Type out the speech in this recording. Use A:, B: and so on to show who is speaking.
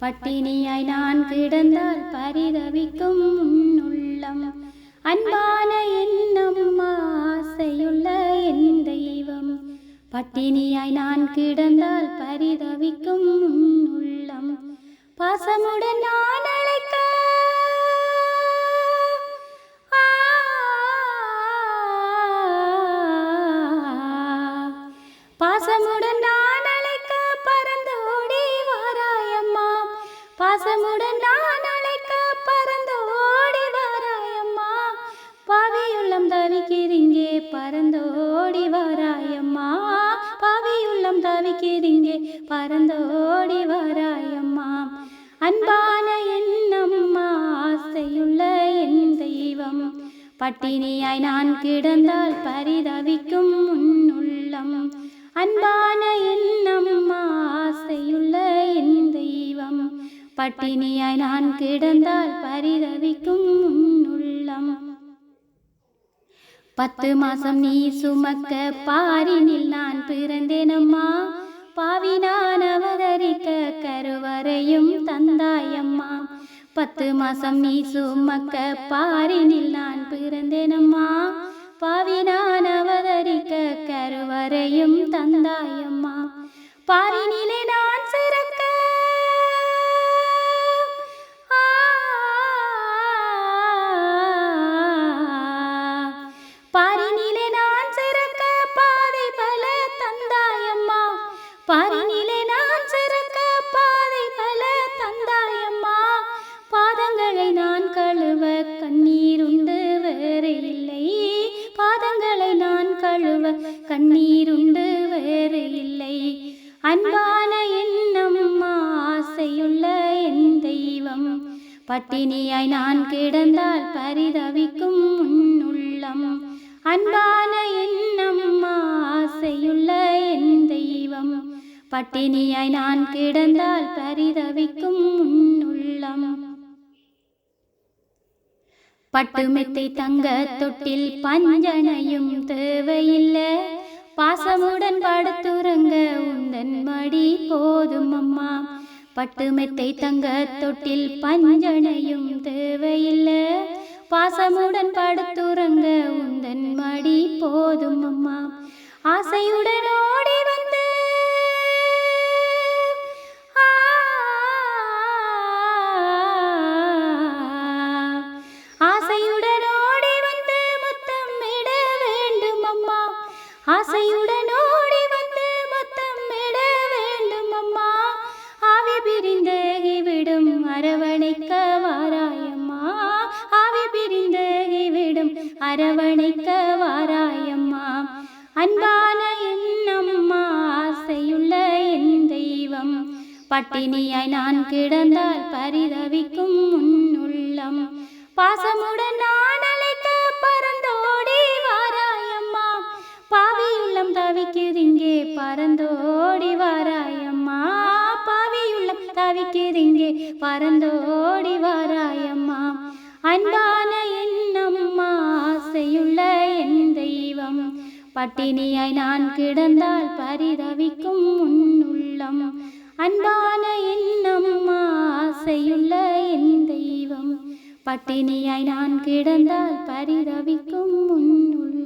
A: பட்டினியாய் நான் கிடந்தால் பரிதவிக்கும் உள்ளம் அன்பான எண்ணம் ஆசையுள்ள என் தெய்வம். பட்டினியாய் நான் கிடந்தால் பரிதவிக்கும் உள்ளம் பாசமுடன் நான் அழைக்க பாசமுடன் நான் பாசமுடன் நான் அழைக்க பறந்து ஓடி வாராயம்மா. பாவியுள்ளம் தவிக்கிறீங்கே பறந்து ஓடி வாராயம்மா. பாவியுள்ளம் தவிக்கிறீங்கே பறந்து ஓடி வாராயம்மா. அன்பான என்னம்மா ஆசையுள்ள என் தெய்வம். பட்டினியாய் நான் கிடந்தால் பரிதவிக்கும் உன்னுள்ளம் அன்பான என்னம் பட்டினியாய் நான் கிடந்தால் பரிதவிக்கும் உள்ளம். பத்து மாசம் நீ சுமக்க பாரினில் நான் பிறந்தேனம்மா பாவி நான் அவதரிக்க கருவறையும் தந்தாயம்மா பத்து மாசம் நீ சுமக்க பாரினில் நான் பாரினிலே நான் சிறக்க பாதை பல தந்தாயம்மா. பாரினிலே நான் சிறக்க பாதை பல தந்தாயம்மா. பாதங்களை நான் கழுவ கண்ணீர் உண்டு வேறு இல்லை. பாதங்களை நான் கழுவ கண்ணீர் உண்டு வேறு இல்லை. அன்பான எண்ணம் ஆசையுள்ள என் தெய்வம். பட்டினியாய் நான் கிடந்தால் பரிதவிக்கும் உன்னுள்ளம் அன்பான என்னம்மா ஆசையுள்ள என் தெய்வம். பட்டினியாய் நான் கிடந்தால் பரிதவிக்கும் உள்ளம் பட்டுமெத்தை தங்க தொட்டில் பஞ்சனையும் தேவையில்லை. பாசமுடன் படுத்துறங்க உந்தன் மடி போதும் அம்மா. பட்டுமெத்தை தங்க தொட்டில் பஞ்சனையும் தேவையில்லை. பாசமுடன் படுத்துறங்க. உந்தன் மடி போதும் அம்மா. ஆசையுடன் ஓடி வந்து. ஆசையுடன் ஓடி வந்து முத்தம் இட வேண்டும் அம்மா. ஆசையுடன் பட்டினியாய் நான் கிடந்தால் பரிதவிக்கும் உன்னுள்ளம் பாசமுடன் நான் அழைக்க பறந்தோடி வாராயம்மா. பாவியுள்ளம் தவிக்குது இங்கே பறந்தோடி வாராயம்மா. பாவியுள்ளம் தவிக்குது இங்கே பறந்தோடி வாராயம்மா. அன்பான என்னம்மா ஆசையுள்ள என் தெய்வம். பட்டினியாய் நான் கிடந்தால் பரிதவிக்கும் உன்னுள்ளம் அன்பான என்னம்மா ஆசையுள்ள என் தெய்வம். பட்டினியாய் நான் கிடந்தால் பரிதவிக்கும் முன்னுள்